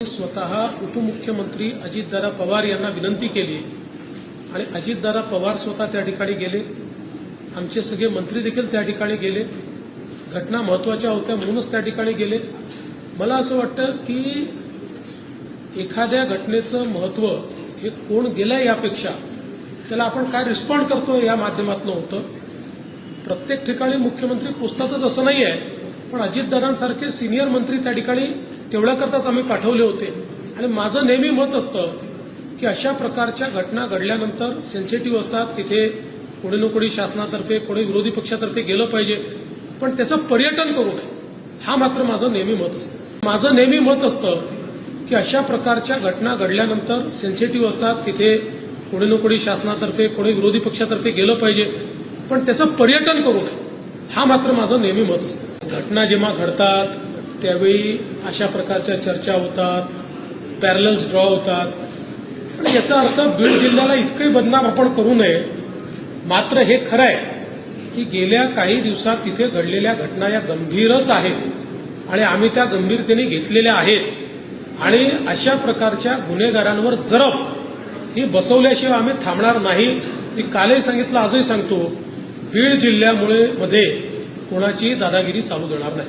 स्वतः उपमुख्यमंत्री अजितदादा पवार यांना विनंती केली आणि अजितदादा पवार स्वतः त्या ठिकाणी गेले. आमचे सगळे मंत्री देखील त्या ठिकाणी गेले. घटना महत्त्वाच्या होत्या म्हणूनच त्या ठिकाणी गेले. मला असं वाटतं की एखाद्या घटनेचं महत्त्व हे कोण गेलंय यापेक्षा त्याला आपण काय रिस्पॉन्ड करतो या माध्यमातून होतं. प्रत्येक ठिकाणी मुख्यमंत्री पोचतातच असं नाही आहे पण अजितदादांसारखे सिनियर मंत्री त्या ठिकाणी तेवढ्याकरताच आम्ही पाठवले होते. आणि माझं नेहमी मत असतं की अशा प्रकारच्या घटना घडल्यानंतर सेन्सिटिव्ह असतात. तिथे कोणी ना कोणी शासनातर्फे कोणी विरोधी पक्षातर्फे गेलं पाहिजे. पण त्याचं पर्यटन करू नये. हा मात्र माझं नेहमी मत असतं. माझं नेहमी मत असतं की अशा प्रकारच्या घटना घडल्यानंतर सेन्सिटिव्ह असतात. तिथे कोणी ना कोणी शासनातर्फे कोणी विरोधी पक्षातर्फे गेलं पाहिजे. पण त्याचं पर्यटन करू नये. हा मात्र माझं नेहमी मत असतं. घटना जेव्हा घडतात त्यावेळी अशा प्रकारच्या चर्चा होतात पॅरलल्स ड्रॉ होतात. पण याचा अर्थ बीड जिल्ह्याला इतकंही बदनाम आपण करू नये. मात्र हे खरं आहे की गेल्या काही दिवसात तिथे घडलेल्या घटना या गंभीरच आहेत आणि आम्ही त्या गंभीरतेने घेतलेल्या आहेत. आणि अशा प्रकारच्या गुन्हेगारांवर जरब ही बसवल्याशिवाय आम्ही थांबणार नाही. मी कालही सांगितलं आजही सांगतो बीड जिल्ह्यामुळे मध्ये कोणाची दादागिरी चालू देणार नाही.